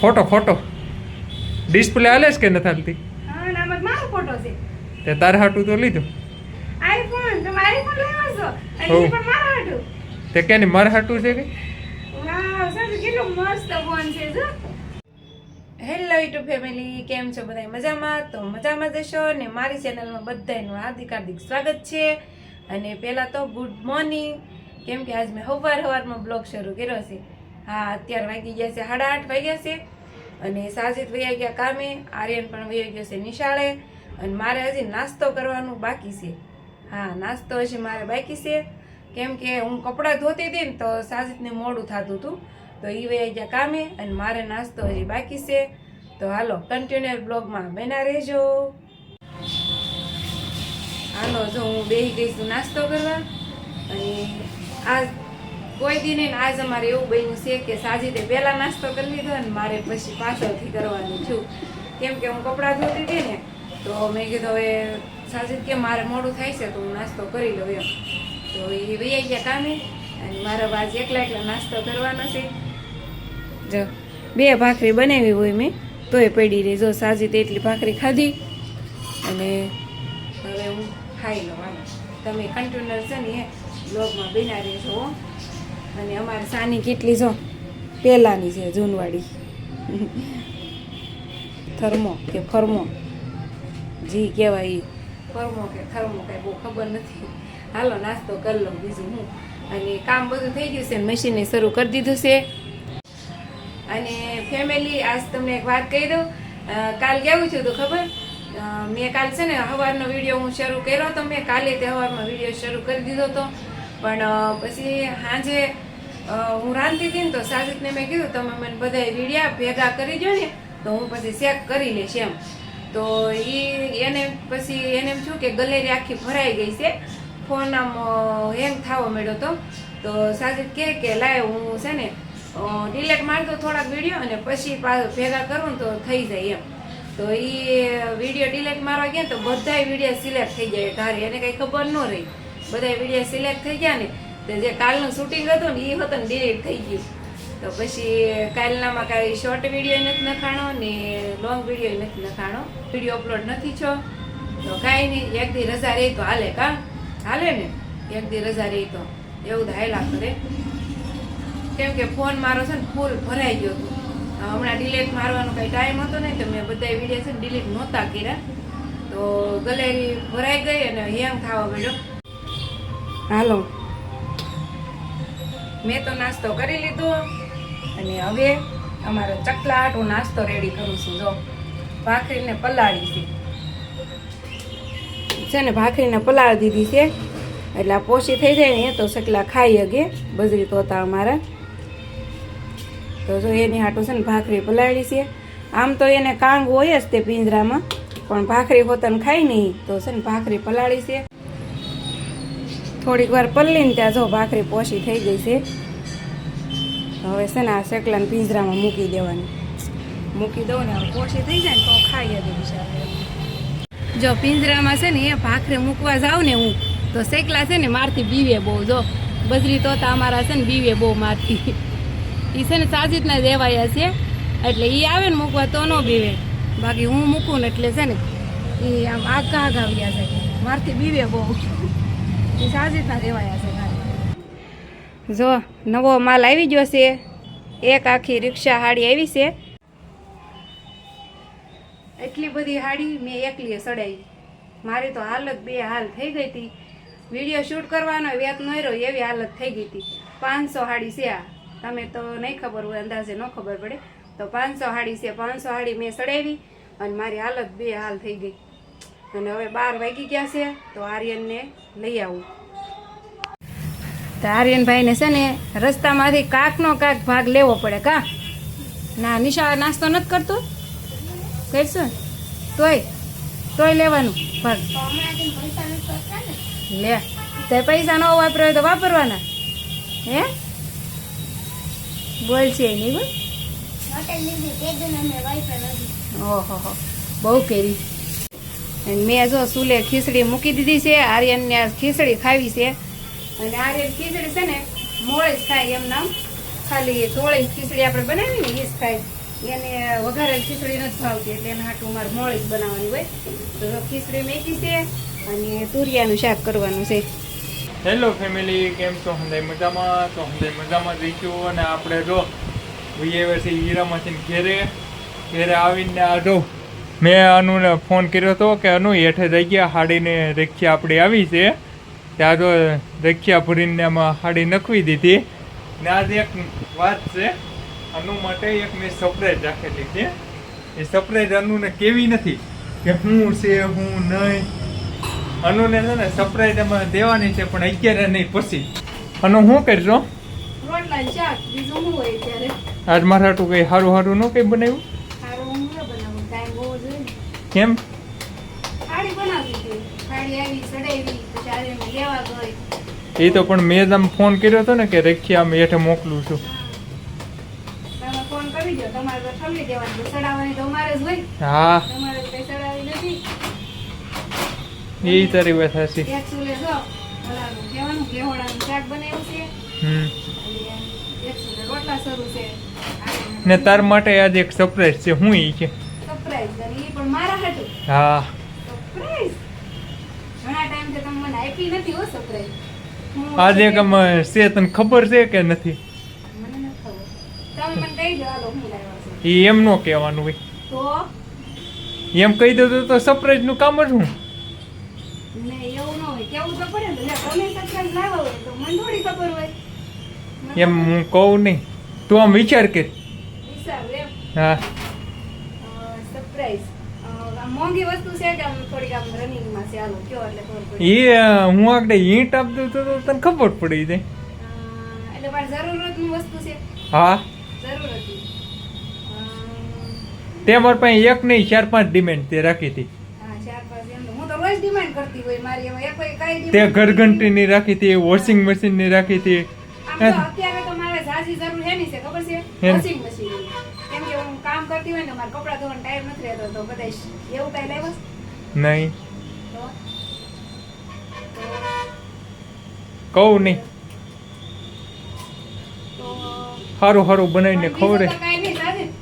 ખોટો ખોટો. ડિસ્પ્લે હાલે છે કે નથી હાલતી? હા મારો છે. તે તારે હાટું તો લીધો. આઈફોન તમે આઈફોન લેવા છો. અને પણ મારા હાટું. તે કે નહીં મારે હાટું છે કે? વાવ સર કેટલો મસ્ત ફોન છે જો. હેલો યુટ્યુબ ફેમિલી કેમ છો બધા મજામાં? તો મજામાં જશો ને મારી ચેનલમાં બધાનું હાર્દિક હાર્દિક સ્વાગત છે. અને પહેલાં તો ગુડ મોર્નિંગ કેમ કે આજ મેં સવાર સવારમાં બ્લોગ શરૂ કર્યો છે. હા, અત્યારે વાગી ગયા છે સાડા આઠ વાગ્યા છે. અને સાજિદ વૈયા ગયા કામે. આર્યન પણ વૈયા ગયો છે નિશાળે. અને મારે હજી નાસ્તો કરવાનું બાકી છે. હા, નાસ્તો હજી મારે બાકી છે. કેમ કે હું કપડાં ધોતી હતી ને તો સાજિદને મોડું થતું હતું. તો એ વૈયા ગયા કામે અને મારે નાસ્તો હજી બાકી છે. તો હાલો કન્ટિન્યુઅર બ્લોગમાં બના રહેજો. હાલો, જો હું બેહી ગઈ છું નાસ્તો કરવા. અને આજ કોઈ દી નહીં આજ અમારે એવું બન્યું છે કે સાજીદે પહેલા નાસ્તો કરી લીધો અને મારે પછી પાછળથી કરવાનું છું કેમ કે હું કપડાં ધોતી હતી ને, તો મેં કીધું હવે સાજીદ કે મારે મોડું થાય છે તો હું નાસ્તો કરી લઉં એમ. તો એ વૈયા ગયા કામે અને મારા બાજ એકલા એકલા નાસ્તો કરવાનો છે. જો, બે ભાખરી બનાવી હોય મેં, તોય પડી રહી. જો સાજીદ એટલી ભાખરી ખાધી અને હવે હું ખાઈ લઉં આમ તમે કન્ટેનર છે ને એ બ્લોગમાં બિના રહેજો હો. અને અમારે સાની કેટલી જો પહેલાંની છે જૂનવાડી થર્મો કે ફર્મો. જી કહેવાય ફર્મો કે થર્મો કાંઈ બહુ ખબર નથી. હાલો, નાસ્તો કરી લઉં બીજું હું. અને કામ બધું થઈ ગયું છે મશીને શરૂ કરી દીધું છે. અને ફેમિલી આજ તમને એક વાત કહી દઉં. કાલ કેવું થયું હતું ખબર? મેં કાલ છે ને સવારનો વીડિયો હું શરૂ કર્યો હતો. મેં કાલે તે સવારમાં વીડિયો શરૂ કરી દીધો હતો. પણ પછી સાંજે હું રાંધતી હતી ને તો સાજિદને મેં કીધું, તમે મને બધા રીડિયા ભેગા કરી દો ને તો હું પછી ચેક કરી લઈશ એમ. તો એ એને પછી એને એમ છું કે ગલેરી આખી ભરાઈ ગઈ છે. ફોન આમ હેંગ થવો મળ્યો તો. તો સાજિદ કહે કે, લાય, હું છે ને ડિલેટ મારતો થોડાક વીડિયો અને પછી પાછું ભેગા કરું તો થઈ જાય એમ. તો એ વીડિયો ડિલેટ મારવા ગયા તો બધાય વીડિયો સિલેક્ટ થઈ જાય ધારે, એને કાંઈ ખબર ન રહી. બધા વીડિયો સિલેક્ટ થઈ ગયા ને તો જે કાલનું શૂટિંગ હતું ને એ હતું ને ડિલીટ થઈ ગયું. તો પછી કાલનામાં કાંઈ શોર્ટ વીડિયો નથી નખાણો ને લોંગ વીડિયો નથી નખાણો. વીડિયો અપલોડ નથી છો તો કાંઈ નહીં, એક દી રજા રહી તો હાલે કા? હાલે ને? એક દી રજા રહી તો. એવું તો કરે. કેમ કે ફોન મારો છે ને ફૂલ ભરાઈ ગયો હતો. હમણાં ડિલીટ મારવાનો કાંઈ ટાઈમ હતો નહીં, તો મેં બધા વીડિયો છે ને ડિલીટ નહોતા કર્યા. તો ગલેરી ભરાઈ ગઈ અને હેંગ થવા માંડ્યો. હાલો. મેં તો નાસ્તો કરી લીધો અને હવે અમારો ચકલા આટો નાસ્તો રેડી કરું છું, જો. ભાખરીને પલાળી છે. છે ને, ભાખરીને પલાળી દીધી છે. એટલે આ પોષી થઈ જાય ને, એ તો ચકલા ખાઈ શકે. બજરી તોતા અમારા. તો જો એની હાટું છે ને, ભાખરી પલાળી છે. આમ તો એને કાંગ હોય જ તે પિંજરામાં. પણ ભાખરી પોતાને ખાઈ નહીં. તો છે ને, ભાખરી પલાળી છે. થોડીક વાર પલ્લીને ત્યાં જો ભાખરી પોસી થઈ ગઈ છે. હવે છે ને આ શેકલાને પિંજરામાં મૂકી દેવાની. મૂકી દઉં ને હવે પોસી થઈ જાય ને તો ખાઈ જ જો પિંજરામાં છે ને એ ભાખરી મૂકવા જાઉં ને હું, તો શેકલા છે ને મારથી બીવે બહુ, જો બજરી તોતા અમારા છે ને બીવે બહુ મારથી. એ છે ને સાજીતના દેવાયા છે, એટલે એ આવે ને મૂકવા તો ન બીવે. બાકી હું મૂકું ને એટલે છે ને એ આમ આગા આગા આવ્યા છે મારથી બીવે બહુ. એ સાજીદના દેવાયા છે મારે જો, નવો માલ આવી ગયો છે. એક આખી રિક્ષા હાડી આવી છે. એટલી બધી હાડી મેં એકલીએ સડાવી મારી તો હાલત બે હાલ થઈ ગઈ હતી. વીડિયો શૂટ કરવાનો વેત ન રહ્યો એવી હાલત થઈ ગઈ હતી. પાંચસો હાડી છે આ. તમે તો નહીં ખબર હોય, અંદાજે ન ખબર પડે. તો પાંચસો હાડી છે, પાંચસો હાડી મેં સડાવી અને મારી હાલત બે હાલ થઈ ગઈ. અને હવે બાર વાગી ગયા છે તો આર્યનને લઈ આવું. તો આર્યનભાઈને છે ને રસ્તામાંથી કાકનો કાક ભાગ લેવો પડે કા? ના નિશા નાસ્તો નથી કરતો? કરશું? તોય તોય લેવાનું ભાગ. લે તે પૈસા ન વાપર્યો તો વાપરવાના. હે? બોલ છે નહીં બોલ. ઓહો બહુ કેરી. મેં જો સુલે ખીચડી મૂકી દીધી છે, આર્યનને આ ખીચડી ખાવી છે. અને આર્યન ખીચડી છે ને, મોળે જ ખાય એમ નામ. ખાલી થોડી ખીચડી આપણે બનાવી ને એ જ ખાય. એને વઘારેલ ખીચડી નથી ભાવતી, એટલે એના હાટું મારે મોળી જ બનાવવાની હોય. તો ખીચડી મેકી છે અને તુરિયાનું શાક કરવાનું છે. હેલો ફેમિલી કેમ છો? હંદાઈ મજામાં? તો હંદાઈ મજામાં રહીશું અને આપણે જો વીએવસી હીરામાંથી ઘેરે ઘેરે આવીને આ મેં અનુને ફોન કર્યો હતો કે અનુ હેઠે જઈ ગયા હાડીને રેખિયા આપણી આવી છે. ત્યાં તો રેખિયા ભરીને એમાં હાડી નખવી દીધી. ને આજે એક વાત છે અનુ માટે એક મેં સરપ્રાઈઝ રાખેલી છે. એ સરપ્રાઈઝ અનુને કેવી નથી કે હું છે હું નહીં. અનુને છે ને સરપ્રાઈઝ એમાં દેવાની છે પણ અત્યારે નહીં પછી. અનુ શું કરજો રોટલા ને શાક બીજું શું હોય ત્યારે. આજ મારા ટુ કઈ સારું સારું ન કઈ બનાવ્યું સારું હું ન બનાવું ટાઈમ બહુ જોઈએ ને કેમ? એ તો પણ મેં તમે ફોન કર્યો હતો ને કે રેખી આમ હેઠે મોકલું છું. હા. એ તારી વાત હશે ને તાર માટે આજે એક સરપ્રાઈઝ છે. હું ઈ છે? સરપ્રાઈઝ અને પણ મારા હાટું. હા. સરપ્રાઈઝ ઘણા ટાઈમથી તમે મને આપી નથી હો સરપ્રાઈઝ આજે છે તને ખબર છે કે નથી? મને નથી ખબર. તમે મને કહી દો હાલો હું લાવ્યા છું. એ એમ ન કહેવાનું હોય. તો? એમ કહી દો તો સરપ્રાઈઝનું કામ જ હું? તો તો એમ હું કહું નહીં. તું આમ વિચાર કે હા. મોંઘી વસ્તુ છે કે આમ થોડીક આમ રનિંગમાં છે હાલો કયો એટલે ખબર પડી. એ હું આગળ ઈંટ આપી દઉં તો તને ખબર પડી જાય. વસ્તુ છે. હા. જરૂરતની. અ, તે મારી પાસે એક નહીં ચાર પાંચ ડિમાન્ડ તે રાખી હતી. હા તો. હું demand ઘરઘંટીની રાખી હતી વોશિંગ મશીનની રાખી હતી. અત્યારે તો મારે ઝાઝી જરૂરની છે ખબર છે? હે? વોશિંગ મશીન હું કરતી હોય ને મારે કપડાં ધોવાનો ટાઈમ નથી રહેતો તો બધા એવું કઈ લેવા નહીં. કહું નહીં. હારું હારું બનાવીને ખવડે.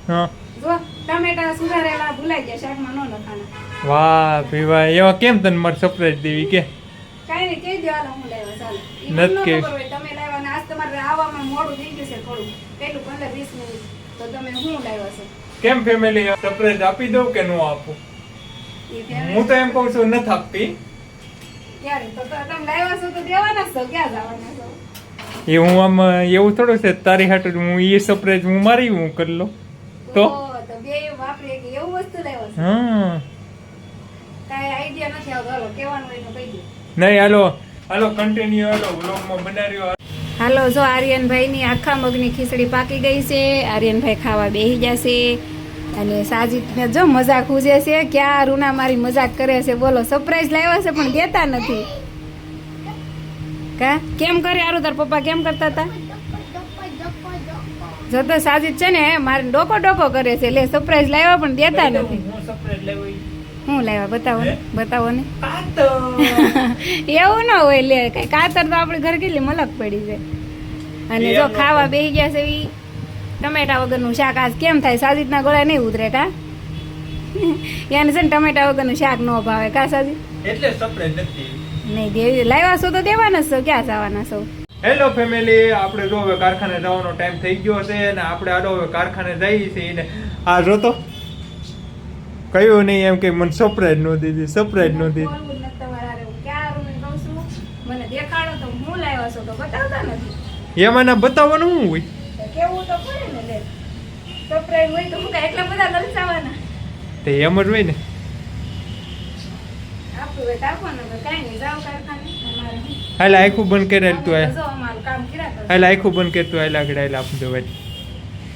હા. જો ટમેટા સુધારેલા ભૂલાઈ ગયા શાકમાં ન નખાના વાહ વાહ એવા કેમ તને મારે સરપ્રાઈઝ દેવી કે? કઈ નહીં કહી દેવાનો હું લેવા ચાલો. નથી કે- તમે લાવ્યા ને આજ તમારે આવવામાં મોડું થઈ ગયું છે થોડું. પેલું 15 20 મિનિટ. તો તમે હું લાવ્યા છો? કેમ ફેમિલી સરપ્રાઈઝ આપી દઉં કે નો આપું? હું તો એમ કહું છું નથી આપતી. એ હું આમ એવું થોડું છે તારી હાટુ હું એ સરપ્રાઈઝ હું મારી હું કરી લઉં. તો? હા. નહીં હાલો હાલો કન્ટિન્યુ હાલો વ્લોગમાં બનાવ્યો. હાલો, જો આર્યનભાઈની આખા મગની ખીચડી પાકી ગઈ છે. આર્યનભાઈ ખાવા બેસી જશે. અને સાજીદને જો મજાક ઉજે છે, ક્યાં રૂના મારી મજાક કરે છે? બોલો સરપ્રાઈઝ લાવ્યા છે, પણ દેતા નથી. કા? કેમ કરે આરું તાર પપ્પા? કેમ કરતા હતા તો સાજીદ છે ને, મારે ડોકો ડોકો કરે છે. લે સરપ્રાઈઝ લાવ્યા, પણ દેતા નથી. હું લાવ્યા? બતાવો ને બતાવો ને. એવું ના હોય લે કઈ કાતર તો આપણે ઘર કેટલી મલક પડી છે. અને જો ખાવા બેસી ગયા છે એ ટમેટા વગરનું શાક આજ કેમ થાય? સાજીતના ગળા નહીં ઉતરે કા? યાને છે ને ટમેટા વગરનું શાક ન ભાવે કા સાજી એટલે નથી. નહીં દેવી લાવ્યા છો તો દેવાના છો ક્યાં જવાના છો? હેલો ફેમિલી આપણે જો હવે કારખાને જવાનો ટાઈમ થઈ ગયો છે અને આપણે આડો હવે કારખાને જઈએ છીએ ને. આ જો કયું નહીં એમ કે મને સરપ્રાઈઝ ન દીધી સરપ્રાઈઝ ન દીધી એમાં ના બતાવવાનું શું હોય? કેવું તો પડે ને સરપ્રાઈઝ હોય તો હું એટલા બધા લલચાવાના તે એમ જ હોય ને? હાલ આખું બંધ કરે તું. હાલ. આખું બંધ કર તું હાલ આગળ હાલ આપું દો ભાઈ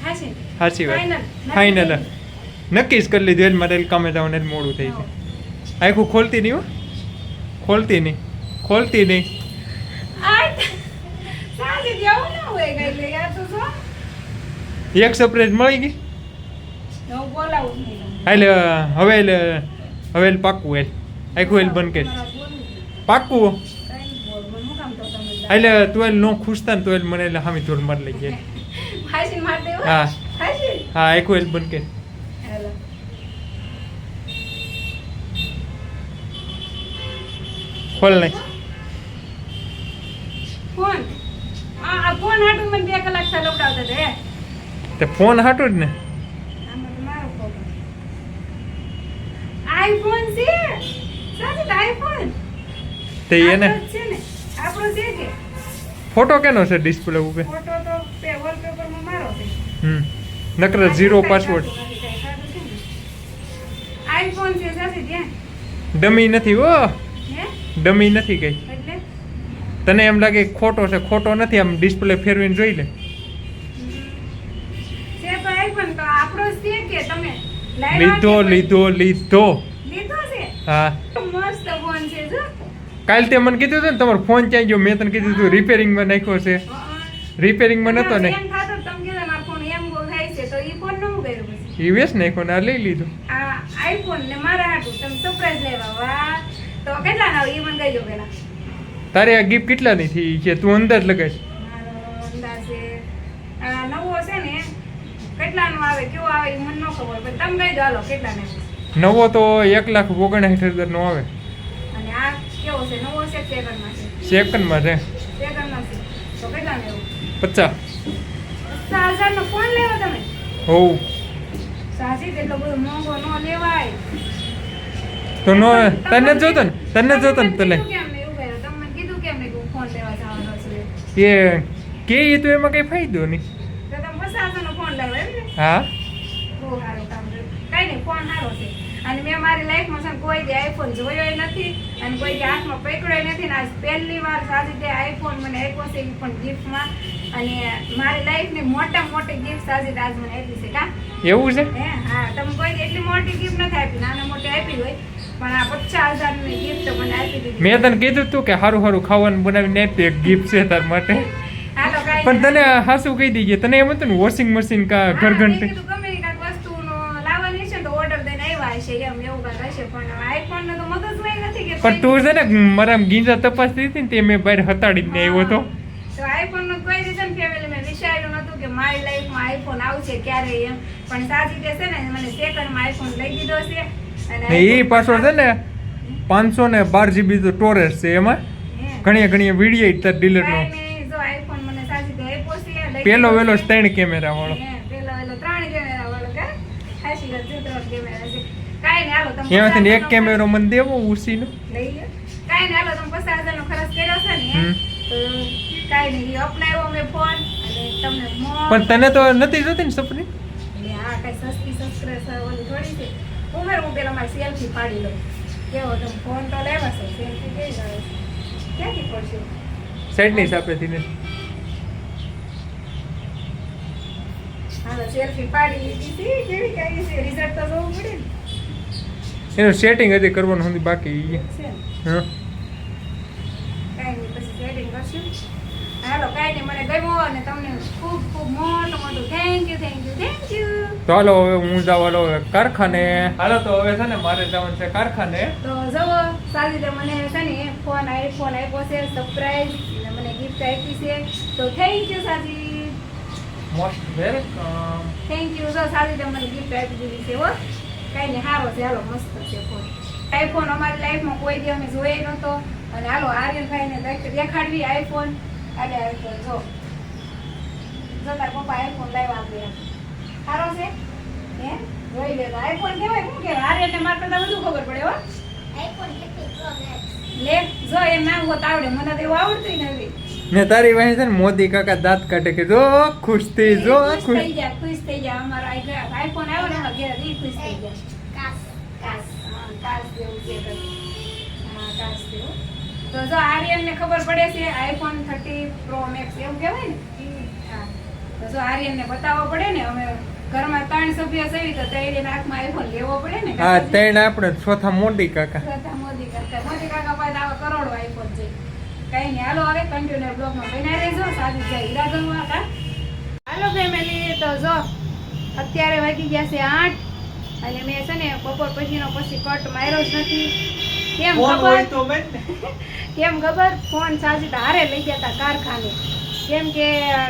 હાચી? સાચી વાત Final. નક્કી જ કરી લીધું એટલે મારે કામે જવાનું એટલે મોડું થઈ છે આખું ખોલતી નહીં હો. ખોલતી નહીં. ખોલતી નહીં. એક સરપ્રાઈઝ મળી ગઈ? હાલ હવે હાલ, હવે હાલ પાક્કું હાલ. આખું તમારા બોલવું. પાક્કું તો એટલે તું હાલ નો ખુશ થાય ને તો હાલ મને એટલે હામી ધોર મારી લઈ જાય હા. હા આખું એલ બંધ કે હાલો ખોલ નહીં. ફોન? આ ફોન હાટું મને બે કલાક સા લોકડાવતા હે? તે ફોન હાટું જ ને? આઈફોન છે? સાચી આઈફોન? તે એને આપણો છે કે? ફોટો કેનો છે ડિસ્પ્લે ઉપર? ફોટો તો પે વોલપેપરમાં મારો છે. હમ. નકર ઝીરો પાસવર્ડ આઈફોન છે સાચી ધ્યાન ડમી નથી હે. ડમી નથી કઈ તને એમ લાગે ખોટો છે ખોટો નથી આમ ડિસ્પ્લે ફેરવીને જોઈ લે. લીધો લીધો લીધો. હા. કાલ તે મને કીધું હતું ને તમારો ફોન ક્યાં ગયો? મેં તને કીધું હતું રિપેરિંગમાં નાખ્યો છે. રિપેરિંગમાં નતો ને એ વેસ નાખ્યો ને આ લઈ લીધો. આઈફોન ને મારા હાટું તમે સરપ્રાઈઝ લેવા વાહ તો કેટલા ના ઈ મને કહી દો પેલા? તારે આ ગિફ્ટ કેટલાની થઈ કે તું અંદાજ લગાય મારો અંદાજે આ નવો છે ને કેટલાનો આવે કેવો આવે ઈ મને ન ખબર પણ તમે કહી દો હાલો કેટલાને નવો તો એક લાખ ઓગણસાઠ હજારનો આવે. અને આ કેવો છે? નવો છે સેકન્ડમાં છે? સેકન્ડમાં છે. સેકન્ડમાં છે. તો કેટલા ને પચાસ. પચાસ હજારનો ફોન લેવો તમે? હોવ સાચી એટલો બધો મોંઘો ન લેવાય. તો નો તને જોતો ને તને જોતો ને જવાનો છું? એ કે એ તો એમાં કઈ ફાયદો નહીં. તો હા. અને મેં મારી લાઈફમાં છે કોઈ દી આઈફોન જોયો નથી અને કોઈ દી હાથમાં પકડ્યો નથી ને આજ પહેલી વાર તે આઈફોન મને આપ્યો છે એ પણ ગિફ્ટમાં અને મારી લાઈફની મોટા મોટી ગિફ્ટ સાજી આજ મને આપી છે કા? એવું છે? હે હા તમે કોઈ દી એટલી મોટી ગિફ્ટ નથી આપી નાના મોટી આપી હોય. મેં તને કીધું તું કે સારું સારું ખાવાનું બનાવીને આપી એક ગિફ્ટ છે તાર માટે. પણ તને હાસું કહી દઈએ તને એમ હતું ને વોશિંગ મશીન કા ઘર ઘંટી? પણ તો છે ને મારા ગીંજા તપાસતી હતી ને તે મેં બહાર હતાડીને આવ્યો હતો. તો કોઈ reason family મેં વિચાર્યું નહોતું કે મારી લાઈફમાં iPhone આવશે ક્યારે એમ. પણ સાચી કે છે ને મને સેકન્ડમાં આઈફોન લઈ દીધો છે. ને એ પાછો છે ને પાંચસો ને બાર જીબી તો સ્ટોરેજ છે એમાં. ઘણી ઘણી વીડિયો તાર ડિલીટ નો. કાંઈ નહીં, જો iPhone મને સાજી તે આપ્યો છે, લઈ પેલો વેલો. ત્રણ કેમેરા વાળો. એમાંથી એક કેમેરો મને દેવો ઉસીનો. લઈ લો. કાંઈ નહીં, હાલો, તમે પચાસ હજારનો ખર્ચ કર્યો છે ને, હમ. નહીં, અપનાવ્યો મેં ફોન તમને પણ તને તો નથી જોતી ને સપની? હા કઈ સસ્તી ઓલી થોડી છે. ઉમેર હું પેલા મારી selfie પાડી લઉં. કેવો તમે ફોન તો લેવા છો, સેલ્ફી કઈ આવે ક્યાંથી પડશે? સાઈડની સાપેથી ને હાલો, સેલ્ફી પાડી લીધી હતી કેવી કઈ છે? રિઝલ્ટ તો જોવું પડે ને. એનું સેટિંગ હજી કરવાનું સુધી બાકી હા. હાલો કાંઈ નહીં, મને ગમ્યો અને તમને ખૂબ ખૂબ મોટું મોટું thank you thank you thank you હાલો હવે હું જાવ હાલો કારખાને. હાલો તો હવે છે ને મારે જવાનું છે કારખાને. તો જવો સારી રીતે મને છે ને ફોન આઈફોન આપ્યો છે સરપ્રાઈઝ મને ગિફ્ટ આપી છે. તો thank you Saji. Most welcome thank you જો સારી રીતે મને ગિફ્ટ આપી દીધી છે હો. કાંઈ નહીં સારો છે હાલો મસ્ત છે ફોન. આઈફોન અમારી લાઈફમાં કોઈ દી અમે જોઈએ નહોતો. અને હાલો આર્યનભાઈને દેખ- દેખાડવી આઈફોન આજે આઈફોન જો. જો તાર પપ્પા આઈફોન લાવ્યા આપણે સારો છે? હે? જોઈ લે આઈફોન કહેવાય શું કહેવાય એટલે મારે કરતાં વધુ ખબર પડે હો. લે જો એ નામ હોત આવડે. મને તો એવું આવડતું નથી ને તારી વાહી છે ને મોદી કાકા દાંત કાઢે કે જો ખુશ થઈ જો ખુશ થઈ જા ખુશ થઈ જા. અમારો આઈફોન આવ્યો ને એમાં ઘેર ખુશ થઈ ગયા કાસ હા કાસ દેવું છે હા કાસ દેવું તો જો આર્યનને ખબર પડે છે આઈફોન થર્ટી પ્રો મેક્સ એવું કહેવાય ને? તો જો આર્યનને બતાવવો પડે ને અમે ઘરમાં ત્રણ સભ્ય સવી તો ત્રણેય હાથમાં આઈફોન લેવો પડે ને હા ત્રણ આપણે ચોથા મોદી કાકા. ચોથા મોદી કાકા. મોદી કાકા પાસે આવા કરોડો આઈફોન છે. કઈ નહીં હાલો હવે કન્ટિન્યુ બ્લોગમાં બન્યા રહેજો. સાજુ જય હીરા ગણવા હાલો ફેમિલી તો જો અત્યારે વાગી ગયા છે આઠ. અને મેં છે ને બપોર પછીનો પછી કટ માર્યો જ નથી. કેમ ખબર? કેમ ખબર? ફોન સાજી હારે લઈ ગયા હતા કારખાને. કેમ કે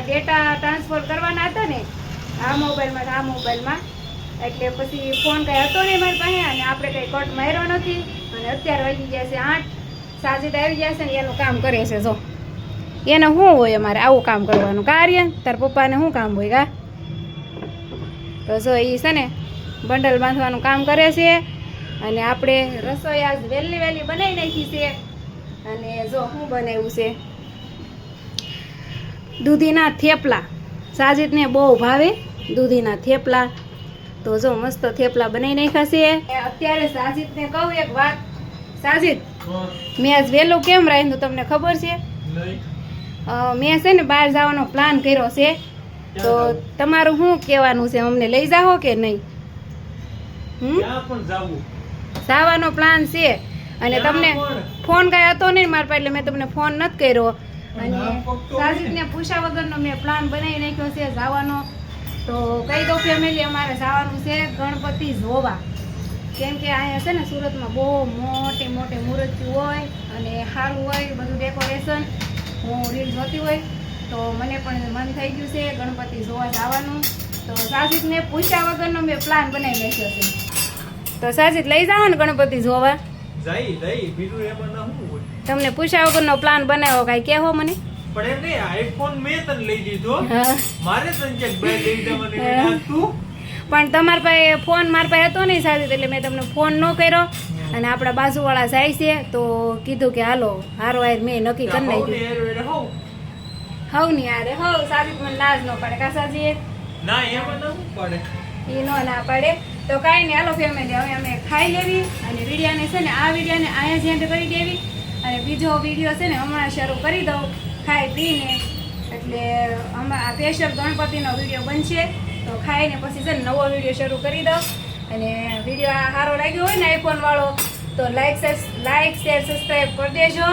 ડેટા ટ્રાન્સફર કરવાના હતા ને, આ મોબાઈલમાં આ મોબાઈલમાં. એટલે પછી ફોન કંઈ હતો નહીં મારી પાસે અને આપણે કંઈ કટ માર્યો નથી. અને અત્યારે વાગી ગયા છે આઠ. સાજીદ આવી ગયા છે ને એનું કામ કરે છે, જો. એને શું હોય અમારે આવું કામ કરવાનું? કાર્ય? તાર પપ્પાને શું કામ હોય કા તો જો એ છે ને, બંડલ બાંધવાનું કામ કરે છે. અને આપણે રસોઈ આજ વહેલી વહેલી બનાવી નાખી છે. અને જો શું બનાવ્યું છે? દૂધીના થેપલા. સાજીદને બહુ ભાવે દૂધીના થેપલા. તો જો મસ્ત થેપલા બનાવી નાખ્યા છે. અત્યારે સાજીદને કહું એક વાત. સાજીદ મેં આજ વહેલું કેમ રાખ્યું તમને ખબર છે? મેં છે ને બહાર જવાનો પ્લાન કર્યો છે. તો તમારું શું કહેવાનું છે? અમને લઈ જાઓ કે નહીં? જવાનો પ્લાન છે. અને તમને ફોન કાંઈ હતો નહીં મારા પાસે એટલે મેં તમને ફોન નથી કર્યો. અને સાજીદને પૂછ્યા વગરનો મેં પ્લાન બનાવી નાખ્યો છે જવાનો. તો કહી દો ફેમિલી અમારે જવાનું છે ગણપતિ જોવા. કેમ કે અહીંયા છે ને સુરતમાં બહુ મોટી મોટી મૂર્તિ હોય અને સારું હોય, બધું ડેકોરેશન હું રીલ જોતી હોય. તો મને પણ મન થઈ ગયું છે ગણપતિ જોવા જવાનું. તો સાજીદને પૂછ્યા વગરનો મેં પ્લાન બનાવી નાખ્યો છે. તો સાજીદ લઈ જાઓ ને ગણપતિ જોવા. જઈ જઈ. બીજું એમાં ના હોય. તમને પૂછ્યા વગરનો પ્લાન બનાવ્યો કાંઈ કહેવો મને? પણ એમ આઈફોન મેં તને લઈ દીધો. મારે તને ક્યાંક બે લઈ જવાની તું? પણ તમારા પાસે ફોન મારા પાસે હતો નહીં સાજી એટલે મેં તમને ફોન ન કર્યો. અને આપણા બાજુવાળા જાય છે તો કીધું કે હાલો હારો આયર મેં નક્કી કરી નાખ્યું. હોવ. ની આરે હવ સાજી મને લાજ ન પડે કા સાજી ના એ ના ન પડે? એ નો ના પડે. તો કાંઈ નહીં હાલો ફેમિલી હવે અમે ખાઈ લેવી અને વિડિયાને છે ને આ વિડિયાને અહીંયા જ કરી દેવી. અને બીજો વીડિયો છે ને હમણાં શરૂ કરી દઉં, ખાઈ પીને. એટલે હમણાં સ્પેશિયલ ગણપતિનો વીડિયો બનશે. તો ખાઈને પછી છે ને નવો વીડિયો શરૂ કરી દઉં. અને વીડિયો સારો લાગ્યો હોય ને આઈફોનવાળો તો લાઈક લાઈક શેર સબસ્ક્રાઈબ કરી દેજો.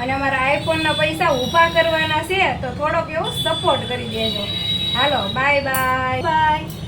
અને અમારા આઈફોનના પૈસા ઊભા કરવાના છે, તો થોડોક એવો સપોર્ટ કરી દેજો. હાલો બાય બાય બાય